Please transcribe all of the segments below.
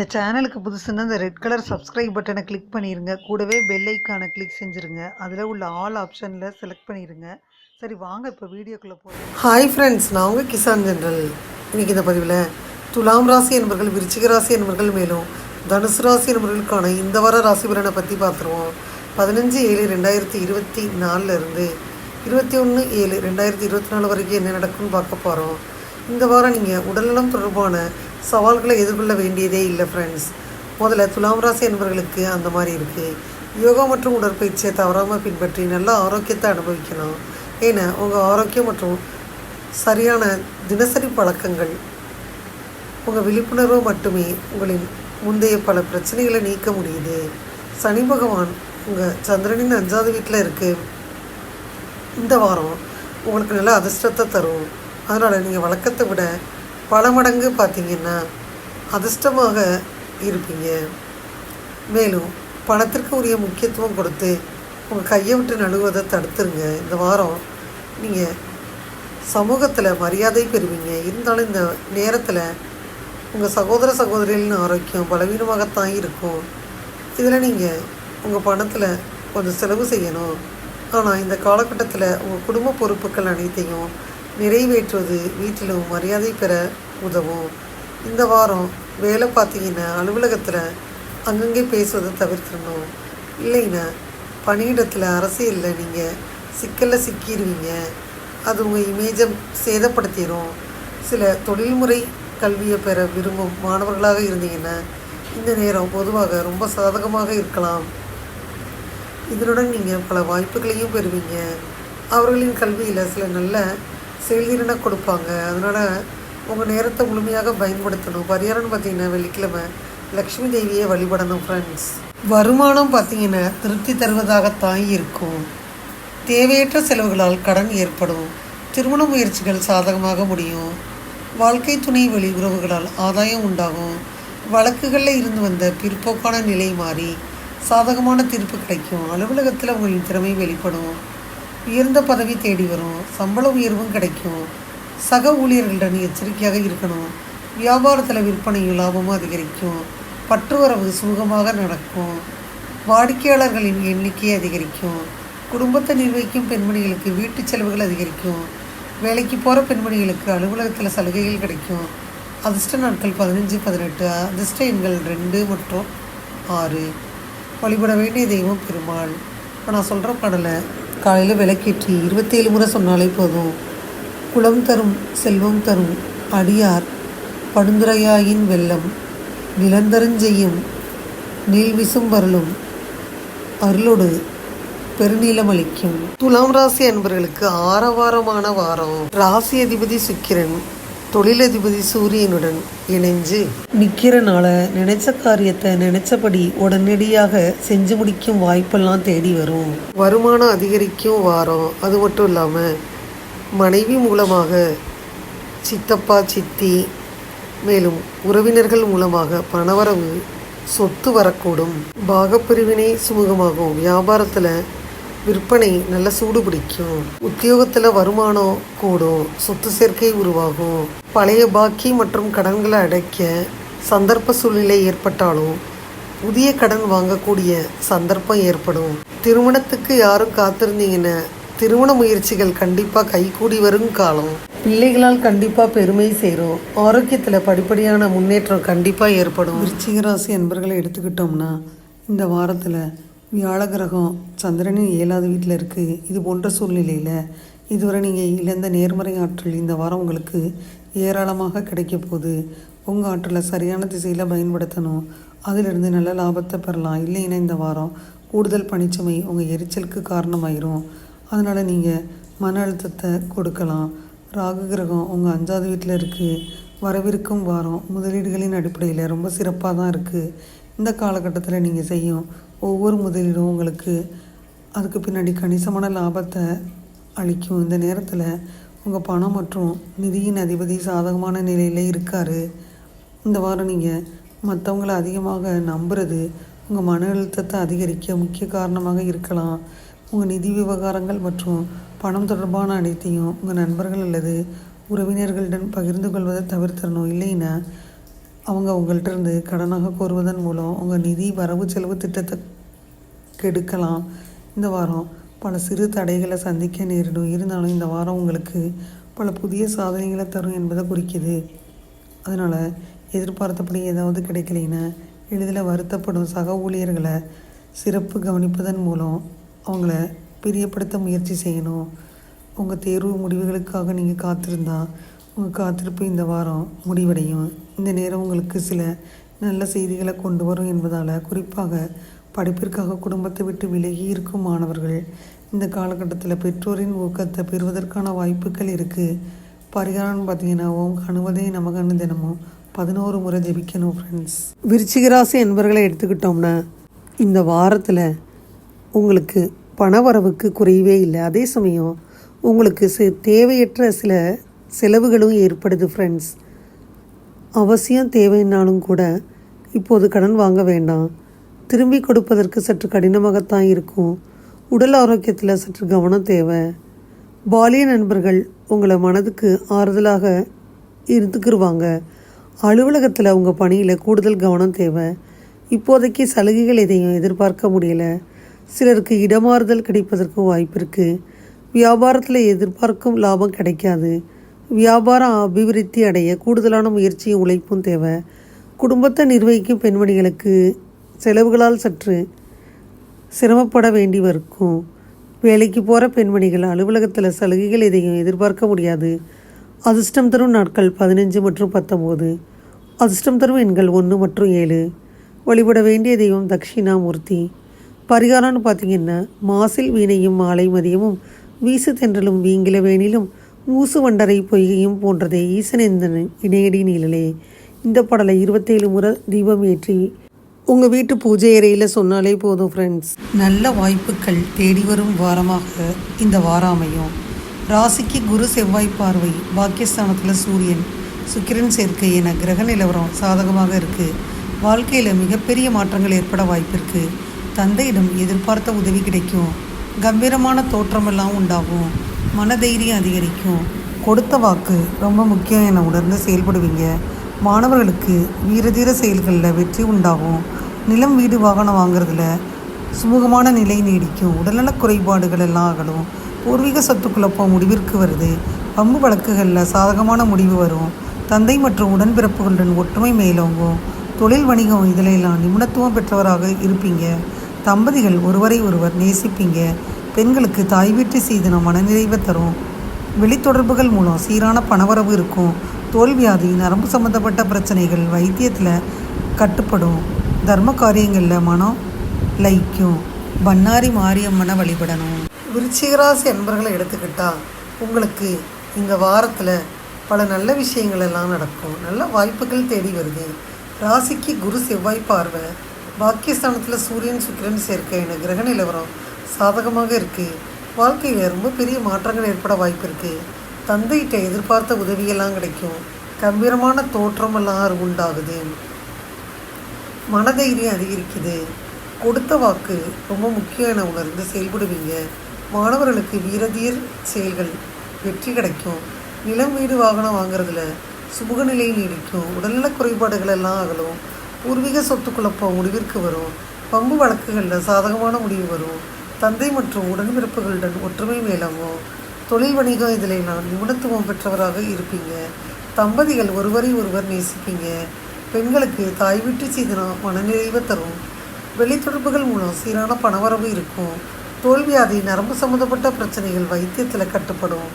இந்த சேனலுக்கு புதுசுன்னா இந்த ரெட் கலர் சப்ஸ்கிரைப் பட்டனை கிளிக் பண்ணிடுங்க கூடவே பெல் ஐக்கானை கிளிக் செஞ்சுருங்க. அதில் உள்ள ஆல் ஆப்ஷனில் செலக்ட் பண்ணிடுங்க சரி வாங்க இப்போ வீடியோக்குள்ளே போகிறோம் ஹாய் ஃப்ரெண்ட்ஸ் நான் உங்கள் கிசான் ஜென்ரல். இன்னைக்கு இந்த பதிவில் துலாம் ராசி என்பர்கள் விருச்சிக ராசி என்பர்கள் மேலும் தனுசு ராசி என்பவர்களுக்கான இந்த வார ராசி பலனை பற்றி பார்த்துருவோம். பதினஞ்சு ஏழு ரெண்டாயிரத்தி இருபத்தி நாலுலேருந்து இருபத்தி ஒன்று ஏழு ரெண்டாயிரத்தி இருபத்தி நாலு வரைக்கும் என்ன நடக்கும்னு பார்க்க போகிறோம் இந்த வாரம் நீங்கள் உடல்நலம் தொடர்பான சவால்களை எதிர்கொள்ள வேண்டியதே இல்லை ஃப்ரெண்ட்ஸ் முதல்ல துலாம் ராசி என்பவர்களுக்கு அந்த மாதிரி இருக்குது யோகா மற்றும் உடற்பயிற்சியை தவறாமல் பின்பற்றி நல்ல ஆரோக்கியத்தை அனுபவிக்கணும். ஏன்னா உங்கள் ஆரோக்கியம் மற்றும் சரியான தினசரி பழக்கங்கள் உங்கள் விழிப்புணர்வு மட்டுமே உங்களின் முந்தைய பல பிரச்சனைகளை நீக்க முடியுது. சனி பகவான் உங்கள் சந்திரனின் அஞ்சாவது வீட்டில் இருக்குது இந்த வாரம் உங்களுக்கு நல்ல அதிர்ஷ்டத்தை தரும். அதனால் நீங்கள் வழக்கத்தை விட பல மடங்கு பார்த்தீங்கன்னா அதிர்ஷ்டமாக இருப்பீங்க. மேலும் பணத்திற்கு உரிய முக்கியத்துவம் கொடுத்து உங்கள் கையை விட்டு நழுவதை தடுத்துருங்க. இந்த வாரம் நீங்கள் சமூகத்தில் மரியாதை பெறுவீங்க. இருந்தாலும் இந்த நேரத்தில் உங்கள் சகோதர சகோதரிகளின் ஆரோக்கியம் பலவீனமாகத்தான் இருக்கும். இதில் நீங்கள் உங்கள் பணத்தில் கொஞ்சம் செலவு செய்யணும். ஆனால் இந்த காலகட்டத்தில் உங்கள் குடும்ப பொறுப்புகள் அனைத்தையும் நிறைவேற்றுவது வீட்டிலும் மரியாதை பெற உதவும். இந்த வாரம் வேலை பார்த்தீங்கன்னா அலுவலகத்தில் அங்கங்கே பேசுவதை தவிர்த்துடணும். இல்லைன்னா பணியிடத்தில் அரசியலில் நீங்கள் சிக்கலில் சிக்கிடுவீங்க அது உங்கள் இமேஜை சேதப்படுத்திடும் சில தொழில்முறை கல்வியை பெற விரும்பும் மாணவர்களாக இருந்தீங்கன்னா இந்த நேரம் பொதுவாக ரொம்ப சாதகமாக இருக்கலாம். இதனுடன் நீங்கள் பல வாய்ப்புகளையும் பெறுவீங்க. அவர்களின் கல்வியில் சில நல்ல செயல்திறனாக கொடுப்பாங்க. அதனால் உங்கள் நேரத்தை முழுமையாக பயன்படுத்தணும். பரிகாரம்னு பார்த்தீங்கன்னா வெள்ளிக்கிழமை லக்ஷ்மி தேவியை வழிபடணும் ஃப்ரெண்ட்ஸ் வருமானம் பார்த்தீங்கன்னா திருப்தி தருவதாகத்தான் இருக்கும். தேவையற்ற செலவுகளால் கடன் ஏற்படும். திருமண முயற்சிகள் சாதகமாக முடியும். வாழ்க்கை துணை வழி உறவுகளால் ஆதாயம் உண்டாகும். வழக்குகளில் இருந்து வந்த பிற்போக்கான நிலை மாறி சாதகமான தீர்ப்பு கிடைக்கும். அலுவலகத்தில் உங்களின் திறமை வெளிப்படும். உயர்ந்த பதவி தேடி வரும். சம்பள உயர்வும் கிடைக்கும். சக ஊழியர்களிடம் எச்சரிக்கையாக இருக்கணும். வியாபாரத்தில் விற்பனையும் லாபமும் அதிகரிக்கும். பற்றுவரவு சுமூகமாக நடக்கும். வாடிக்கையாளர்களின் எண்ணிக்கை அதிகரிக்கும். குடும்பத்தை நிர்வகிக்கும் பெண்மணிகளுக்கு வீட்டு செலவுகள் அதிகரிக்கும். வேலைக்கு போகிற பெண்மணிகளுக்கு அலுவலகத்தில் சலுகைகள் கிடைக்கும். அதிர்ஷ்ட நாட்கள் பதினஞ்சு பதினெட்டு அதிர்ஷ்ட எண்கள் ரெண்டு மற்றும் ஆறு. வழிபட வேண்டிய தெய்வம் பெருமாள். இப்போ நான் சொல்கிற பாடலை காலையில் விளக்கேற்றி இருபத்தேழு முறை சொன்னாலே போதும். குளம் தரும் செல்வம் தரும் அடியார் படுந்துரையாயின் வெள்ளம் நிலந்தருஞ்செய்யும் நீள் விசும்பருளும் அருளோடு பெருநீளமளிக்கும் துலாம் ராசி அன்பர்களுக்கு ஆரவாரமான வாரம். ராசி அதிபதி சுக்கிரன். தொழிலதிபதி சூரியனுடன் இணைஞ்சு நிற்கிறனால நினைச்ச காரியத்தை நினைச்சபடி உடனடியாக செஞ்சு முடிக்கும் வாய்ப்பெல்லாம் தேடி வரும். வருமானம் அதிகரிக்கும் வாரம். அது மட்டும் இல்லாமல் மனைவி மூலமாக சித்தப்பா சித்தி மேலும் உறவினர்கள் மூலமாக பணவரவு சொத்து வரக்கூடும். பாகப்பிரிவினை சுமூகமாகும். வியாபாரத்தில் விற்பனை நல்ல சூடு பிடிக்கும். உத்தியோகத்தில் வருமானம் கூடும். சொத்து சேர்க்கை உருவாகும். பழைய பாக்கி மற்றும் கடன்களை அடைக்க சந்தர்ப்ப சூழ்நிலை ஏற்பட்டாலும் புதிய கடன் வாங்கக்கூடிய சந்தர்ப்பம் ஏற்படும். திருமணத்துக்கு யாரும் காத்திருந்தீங்கன்னா திருமண முயற்சிகள் கண்டிப்பாக கைகூடி வரும் காலம். பிள்ளைகளால் கண்டிப்பாக பெருமை சேரும். ஆரோக்கியத்தில் படிப்படியான முன்னேற்றம் கண்டிப்பாக ஏற்படும். விருச்சிகராசி என்பர்களை எடுத்துக்கிட்டோம்னா இந்த வாரத்தில் வியாழ கிரகம் சந்திரனின் ஏழாவது வீட்டில் இருக்குது இது போன்ற சூழ்நிலையில் இதுவரை நீங்கள் இழந்த நேர்மறை ஆற்றல் இந்த வாரம் உங்களுக்கு ஏராளமாக கிடைக்க போகுது. உங்கள் ஆற்றலை சரியான திசையில் பயன்படுத்தணும். அதிலிருந்து நல்ல லாபத்தை பெறலாம். இல்லைன்னா இந்த வாரம் கூடுதல் பணிச்சுமை உங்கள் எரிச்சலுக்கு காரணமாயிரும். அதனால் நீங்கள் மன அழுத்தத்தை கொடுக்கலாம். ராகு கிரகம் உங்கள் அஞ்சாவது வீட்டில் இருக்குது வரவிருக்கும் வாரம் முதலீடுகளின் அடிப்படையில் ரொம்ப சிறப்பாக தான் இருக்குது இந்த காலகட்டத்தில் நீங்கள் செய்யும் ஒவ்வொரு முதலீடும் உங்களுக்கு அதுக்கு பின்னாடி கணிசமான லாபத்தை அளிக்கும். இந்த நேரத்தில் உங்கள் பணம் மற்றும் நிதியின் அதிபதி சாதகமான நிலையில் இருக்கார். இந்த வாரம் நீங்கள் மற்றவங்கள அதிகமாக நம்புறது உங்கள் மன அழுத்தத்தை அதிகரிக்க முக்கிய காரணமாக இருக்கலாம். உங்கள் நிதி விவகாரங்கள் மற்றும் பணம் தொடர்பான அனைத்தையும் உங்கள் நண்பர்கள் அல்லது உறவினர்களுடன் பகிர்ந்து கொள்வதை தவிர்த்தரணும் இல்லைன்னா அவங்க உங்கள்கிட்டருந்து கடனாக கோருவதன் மூலம் உங்கள் நிதி வரவு செலவு திட்டத்தை கெடுக்கலாம். இந்த வாரம் பல சிறு தடைகளை சந்திக்க நேரிடும். இருந்தாலும் இந்த வாரம் உங்களுக்கு பல புதிய சாதனைகளை தரும் என்பதை குறிக்குது. அதனால் எதிர்பார்த்தபடி ஏதாவது கிடைக்கலைன்னா எளிதில் வருத்தப்படும் சக ஊழியர்களை சிறப்பு கவனிப்பதன் மூலம் அவங்கள பிரியப்படுத்த முயற்சி செய்யணும். உங்கள் தேர்வு முடிவுகளுக்காக நீங்கள் காத்திருந்தால் உங்கள் காத்திருப்பு இந்த வாரம் முடிவடையும். இந்த நேரம் உங்களுக்கு சில நல்ல செய்திகளை கொண்டு வரும் என்பதால் குறிப்பாக படிப்பிற்காக குடும்பத்தை விட்டு விலகி இருக்கும் மாணவர்கள் இந்த காலகட்டத்தில் பெற்றோரின் ஊக்கத்தை பெறுவதற்கான வாய்ப்புகள் இருக்குது பரிகாரம்னு பார்த்தீங்கன்னா ஓம் கணுவதே நமகன்னு தினமும் பதினோரு முறை ஜெபிக்கணும் ஃப்ரெண்ட்ஸ் விருச்சிகராசி என்பவர்களை எடுத்துக்கிட்டோம்னா இந்த வாரத்தில் உங்களுக்கு பணவரவுக்கு குறையவே இல்லை. அதே சமயம் உங்களுக்கு தேவையற்ற சில செலவுகளும் ஏற்படுது ஃப்ரெண்ட்ஸ் அவசியம் தேவைன்னாலும் கூட இப்போது கடன் வாங்க வேண்டாம். திரும்பி கொடுப்பதற்கு சற்று கடினமாகத்தான் இருக்கும். உடல் ஆரோக்கியத்தில் சற்று கவனம் தேவை. பாலிய நண்பர்கள் உங்களை மனதுக்கு ஆறுதலாக இருந்துக்கிருவாங்க. அலுவலகத்தில் உங்கள் பணியில் கூடுதல் கவனம் தேவை. இப்போதைக்கு சலுகைகள் எதையும் எதிர்பார்க்க முடியல. சிலருக்கு இடமாறுதல் கிடைப்பதற்கும் வாய்ப்பு இருக்குது வியாபாரத்தில் எதிர்பார்க்கும் லாபம் கிடைக்காது. வியாபாரம் அபிவிருத்தி அடைய கூடுதலான முயற்சியும் உழைப்பும் தேவை. குடும்பத்தை நிர்வகிக்கும் பெண்மணிகளுக்கு செலவுகளால் சற்று சிரமப்பட வேண்டி இருக்கும் வேலைக்கு போகிற பெண்மணிகள் அலுவலகத்தில் சலுகைகள் எதையும் எதிர்பார்க்க முடியாது. அதிர்ஷ்டம் தரும் நாட்கள் பதினஞ்சு மற்றும் பத்தொம்போது அதிர்ஷ்டம் தரும் எண்கள் ஒன்று மற்றும் ஏழு. வழிபட வேண்டிய தெய்வம் தக்ஷிணாமூர்த்தி. பரிகாரம்னு பார்த்தீங்கன்னா மாசில் வீணையும் மாலை மதியமும் வீசு தென்றலும் வீங்கில வேணிலும் ஊசு வண்டரை பொய்கையும் போன்றதே ஈசனேந்தன் இணையடி நீழலே இந்த பாடலை இருபத்தேழு முறை தீபம் ஏற்றி உங்கள் வீட்டு பூஜை அறையில் சொன்னாலே போதும் ஃப்ரெண்ட்ஸ் நல்ல வாய்ப்புகள் தேடி வரும் வாரமாக இந்த வாரம் அமையும் ராசிக்கு குரு செவ்வாய் பார்வை பாக்கியஸ்தானத்தில் சூரியன் சுக்கிரன் சேர்க்கை என கிரக நிலவரம் சாதகமாக இருக்குது வாழ்க்கையில் மிகப்பெரிய மாற்றங்கள் ஏற்பட வாய்ப்பு இருக்குது தந்தையிடம் எதிர்பார்த்த உதவி கிடைக்கும். கம்பீரமான தோற்றமெல்லாம் உண்டாகும். மனதைரியம் அதிகரிக்கும். கொடுத்த வாக்கு ரொம்ப முக்கியம் என உணர்ந்து செயல்படுவீங்க. மாணவர்களுக்கு வீரதீர செயல்களில் வெற்றி உண்டாகும். நிலம் வீடு வாகனம் வாங்குறதுல சுமூகமான நிலை நீடிக்கும். உடல்நலக் குறைபாடுகள் எல்லாம் ஆகலும் பூர்வீக சொத்து குழப்பம் முடிவிற்கு வருது. பம்பு வழக்குகளில் சாதகமான முடிவு வரும். தந்தை மற்றும் உடன்பிறப்புகளுடன் ஒற்றுமை மேலோங்கும். தொழில் வணிகம் இதிலெல்லாம் நிபுணத்துவம் பெற்றவராக இருப்பீங்க. தம்பதிகள் ஒருவரை ஒருவர் நேசிப்பீங்க. பெண்களுக்கு தாய் வீட்டு சீதனம் மனநிறைவை தரும். வெளித்தொடர்புகள் மூலம் சீரான பணவரவு இருக்கும். தோல்வியாதி நரம்பு சம்பந்தப்பட்ட பிரச்சனைகள் வைத்தியத்தில் கட்டுப்படும். தர்ம காரியங்களில் மனம் லயிக்கும். பண்ணாரி மாரியம்மனை வழிபடணும். விருச்சிகராசி அன்பர்களை எடுத்துக்கிட்டால் உங்களுக்கு இந்த வாரத்தில் பல நல்ல விஷயங்கள் எல்லாம் நடக்கும். நல்ல வாய்ப்புகள் தேடி வருது. ராசிக்கு குரு செவ்வாய் பார்வை. பாக்கியஸ்தானத்தில் சூரியன் சுக்கிரன் சேர்க்கை என கிரக நிலவரம். சாதகமாக இருக்குது வாழ்க்கையில் ரொம்ப பெரிய மாற்றங்கள் ஏற்பட வாய்ப்பு இருக்குது தந்தைகிட்ட எதிர்பார்த்த உதவியெல்லாம் கிடைக்கும். கம்பீரமான தோற்றமெல்லாம் உண்டாகுது. மனதைரியம் அதிகரிக்குது. கொடுத்த வாக்கு ரொம்ப முக்கியம் என உணர்ந்து செயல்படுவீங்க. மாணவர்களுக்கு வீரதீர் செயல்கள் வெற்றி கிடைக்கும். நிலம் வீடு வாகனம் வாங்குறதுல சுமூக நிலை நீடிக்கும். உடல்நல குறைபாடுகள் எல்லாம் அகலும். பூர்வீக சொத்து குழப்பம் முடிவிற்கு வரும். பம்பு வழக்குகளில் சாதகமான முடிவு வரும். தந்தை மற்றும் உடன்பிறப்புகளுடன் ஒற்றுமை மேலவோ தொழில் வணிகம் இதில் நான் நிபுணத்துவம் பெற்றவராக இருப்பீங்க. தம்பதிகள் ஒருவரை ஒருவர் நேசிப்பீங்க. பெண்களுக்கு தாய் வீட்டு சீதனம் மனநிறைவு தரும். வெளித்தொடர்புகள் மூலம் சீரான பணவரவு இருக்கும். தோல்வியாதி நரம்பு சம்மந்தப்பட்ட பிரச்சனைகள் வைத்தியத்தில் கட்டுப்படும்.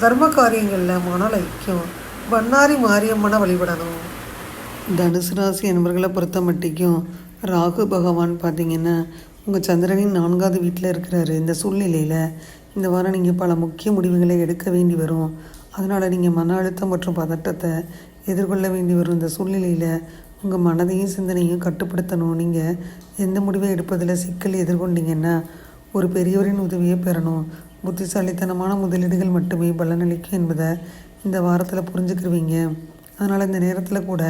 தர்ம காரியங்களில் மன ஐக்கியம். பண்ணாரி மாரியம்மனை வழிபடணும். தனுசு ராசி என்பர்களை பொறுத்த மட்டிக்கும் ராகு பகவான் பார்த்திங்கன்னா உங்கள் சந்திரனின் நான்காவது வீட்டில் இருக்கிறாரு. இந்த சூழ்நிலையில் இந்த வாரம் நீங்கள் பல முக்கிய முடிவுகளை எடுக்க வேண்டி வரும். அதனால் நீங்கள் மன அழுத்தம் மற்றும் பதட்டத்தை எதிர்கொள்ள வேண்டி வரும். இந்த சூழ்நிலையில் உங்கள் மனதையும் சிந்தனையும் கட்டுப்படுத்தணும். நீங்கள் எந்த முடிவை எடுப்பதில் சிக்கல் எதிர்கொண்டீங்கன்னா ஒரு பெரியவரின் உதவியை பெறணும். புத்திசாலித்தனமான முதலீடுகள் மட்டுமே பலனளிக்கும் என்பதை இந்த வாரத்தில் புரிஞ்சுக்கிருவீங்க. அதனால் இந்த நேரத்தில் கூட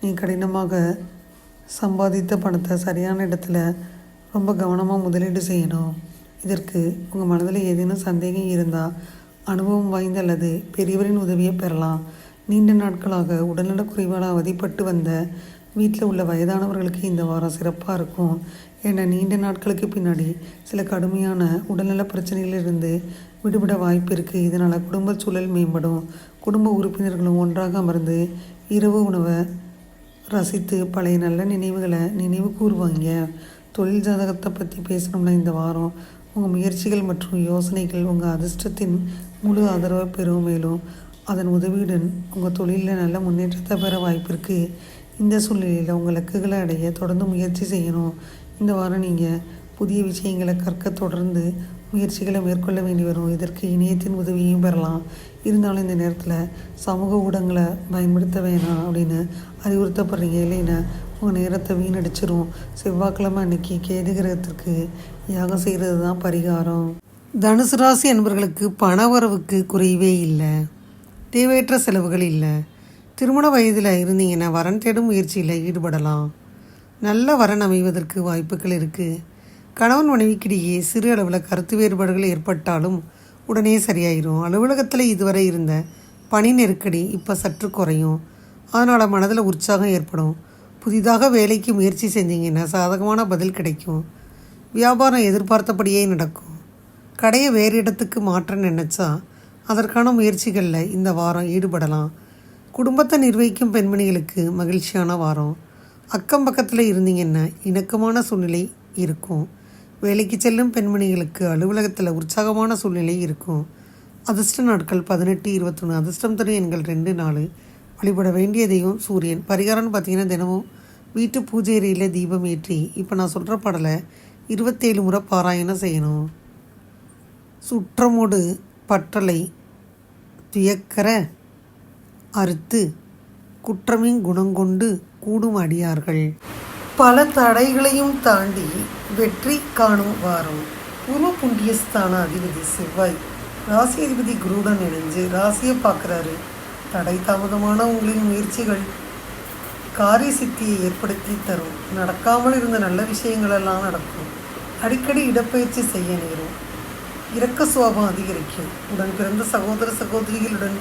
நீ கடினமாக சம்பாதித்த பணத்தை சரியான இடத்துல ரொம்ப கவனமாக முதலீடு செய்யணும். இதற்கு உங்கள் மனதில் ஏதேனும் சந்தேகம் இருந்தால் அனுபவம் வாய்ந்த அல்லது பெரியவரின் உதவியை பெறலாம். நீண்ட நாட்களாக உடல்நலக்குறைவால் அவதிப்பட்டு வந்த வீட்டில் உள்ள வயதானவர்களுக்கு இந்த வாரம் சிறப்பாக இருக்கும். ஏன்னா நீண்ட நாட்களுக்கு பின்னாடி சில கடுமையான உடல்நல பிரச்சனைகளிலிருந்து விடுபட வாய்ப்பு இருக்குது இதனால் குடும்ப சூழல் மேம்படும். குடும்ப உறுப்பினர்களும் ஒன்றாக அமர்ந்து இரவு உணவை ரசித்து பழைய நல்ல நினைவுகளை நினைவு கூறுவாங்க தொழில் ஜாதகத்தை பற்றி பேசணும்னா இந்த வாரம்? உங்கள் முயற்சிகள் மற்றும் யோசனைகள் உங்கள் அதிர்ஷ்டத்தின் முழு ஆதரவை பெறும் மேலும் அதன் உதவியுடன் உங்கள் தொழிலில் நல்ல முன்னேற்றத்தை பெற வாய்ப்பு இருக்குது இந்த சூழ்நிலையில் உங்கள் இலக்குகளை அடைய தொடர்ந்து முயற்சி செய்யணும். இந்த வாரம் நீங்கள் புதிய விஷயங்களை கற்க தொடர்ந்து முயற்சிகளை மேற்கொள்ள வேண்டி வரும். இதற்கு இணையத்தின் உதவியும் பெறலாம். இருந்தாலும் இந்த நேரத்தில் சமூக ஊடகங்களை பயன்படுத்த வேணாம் அப்படின்னு அறிவுறுத்தப்படுறீங்க இல்லைன்னா உங்கள் நேரத்தை வீணடிச்சிரும். செவ்வாய்க்கிழமை அன்னைக்கு கேது கிரகத்திற்கு யாகம் செய்கிறது தான் பரிகாரம். தனுசு ராசி என்பவர்களுக்கு பண வரவுக்கு குறைவே இல்லை. தேவையற்ற செலவுகள் இல்லை. திருமண வயதில் இருந்தீங்கன்னா வரன் தேடும் முயற்சியில் ஈடுபடலாம். நல்ல வரன் அமைவதற்கு வாய்ப்புகள் இருக்குது கணவன் மனைவிக்கிடையே சிறு அளவில் கருத்து வேறுபாடுகள் ஏற்பட்டாலும் உடனே சரியாயிரும். அலுவலகத்தில் இதுவரை இருந்த பணி நெருக்கடி இப்போ சற்று குறையும். அதனால் மனதில் உற்சாகம் ஏற்படும். புதிதாக வேலைக்கு முயற்சி செஞ்சீங்கன்னா சாதகமான பதில் கிடைக்கும். வியாபாரம் எதிர்பார்த்தபடியே நடக்கும். கடையை வேறு இடத்துக்கு மாற்ற நினச்சா அதற்கான முயற்சிகளில் இந்த வாரம் ஈடுபடலாம். குடும்பத்தை நிர்வகிக்கும் பெண்மணிகளுக்கு மகிழ்ச்சியான வாரம். அக்கம் பக்கத்தில் இருந்தீங்கன்னா இணக்கமான சூழ்நிலை இருக்கும். வேலைக்கு செல்லும் பெண்மணிகளுக்கு அலுவலகத்தில் உற்சாகமான சூழ்நிலை இருக்கும். அதிர்ஷ்ட நாட்கள் பதினெட்டு இருபத்தொன்று அதிர்ஷ்டம் தரும் எண்கள் ரெண்டு நாலு. வழிபட வேண்டிய தெய்வம் சூரியன். பரிகாரம்னு பார்த்தீங்கன்னா தினமும் வீட்டு பூஜை அறையில் தீபம் ஏற்றி இப்போ நான் சொல்கிற பாடலை இருபத்தேழு முறை பாராயணம் செய்யணும். சுற்றமோடு பற்றலை துயக்கர அறுத்து குற்றமின் குணங்கொண்டு கூடும் அடியார்கள். பல தடைகளையும் தாண்டி வெற்றி காணும் வாரம். பூர்வ புண்ணியஸ்தான அதிபதி செவ்வாய். ராசி அதிபதி குருடன் இணைஞ்சு ராசியை பார்க்குறாரு. தடை தாமதமான உங்களின் முயற்சிகள் காரிய சித்தியை ஏற்படுத்தி தரும். நடக்காமல் இருந்த நல்ல விஷயங்களெல்லாம் நடக்கும். அடிக்கடி இடப்பயிற்சி செய்ய நேரும். இரக்க சுவாபம் அதிகரிக்கும். உடன் பிறந்த சகோதர சகோதரிகளுடன்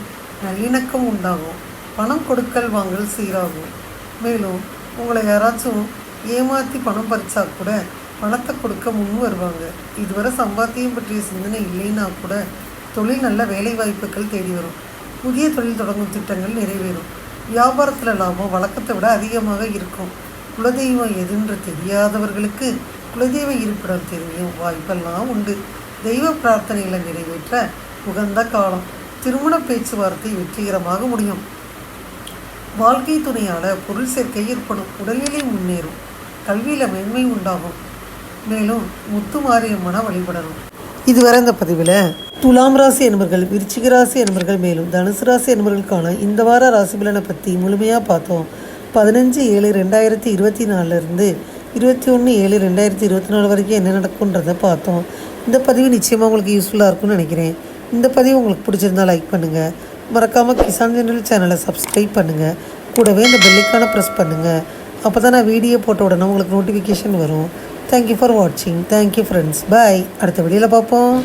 நல்லிணக்கம் உண்டாகும். பணம் கொடுக்கல் வாங்கல் சீராகும். மேலும் உங்களை யாராச்சும் ஏமாற்றி பணம் பறிச்சா கூட பணத்தை கொடுக்க முன் வருவாங்க. இதுவரை சம்பாத்தியம் பற்றிய சிந்தனை இல்லைன்னா கூட தொழில் நல்ல வேலை வாய்ப்புகள் தேடி வரும். புதிய தொழில் தொடங்கும் திட்டங்கள் நிறைவேறும். வியாபாரத்தில் லாபம் வழக்கத்தை விட அதிகமாக இருக்கும். குலதெய்வம் எதுன்று தெரியாதவர்களுக்கு குலதெய்வ இருப்பிடம் தெரியும். வாய்ப்பெல்லாம் உண்டு. தெய்வ பிரார்த்தனைகளை நிறைவேற்ற உகந்த காலம். திருமண பேச்சுவார்த்தை வெற்றிகரமாக முடியும். வாழ்க்கை துணையால் பொருள் சேர்க்கை ஏற்படும். உடல்நிலை முன்னேறும். கல்வியில் மேன்மை உண்டாகும். மேலும் முத்துமாரியம்மனை வழிபடணும். இதுவரை இந்த பதிவில் துலாம் ராசி என்பர்கள் விருச்சிக ராசி என்பர்கள் மேலும் தனுசு ராசி என்பவர்களுக்கான இந்த வார ராசி பலனை பற்றி முழுமையாக பார்த்தோம். பதினஞ்சு ஏழு ரெண்டாயிரத்தி இருபத்தி நாலுலேருந்து இருபத்தி ஒன்று ஏழு ரெண்டாயிரத்தி இருபத்தி நாலு வரைக்கும் என்ன நடக்குன்றதை பார்த்தோம். இந்த பதிவு நிச்சயமாக உங்களுக்கு யூஸ்ஃபுல்லாக இருக்கும்னு நினைக்கிறேன். இந்த பதிவு உங்களுக்கு பிடிச்சிருந்தா லைக் பண்ணுங்கள் மறக்காமல் கிசான் ஜெனரல் சேனலை சப்ஸ்கிரைப் பண்ணுங்கள் கூடவே இந்த பெல்லைக்கான ப்ரெஸ் பண்ணுங்கள் அப்போ தான் நான் வீடியோ போட்ட உடனே உங்களுக்கு நோட்டிஃபிகேஷன் வரும். தேங்க்யூ ஃபார் வாட்சிங் தேங்க்யூ ஃப்ரெண்ட்ஸ் பாய் அடுத்த வீடியோவில் பார்ப்போம்.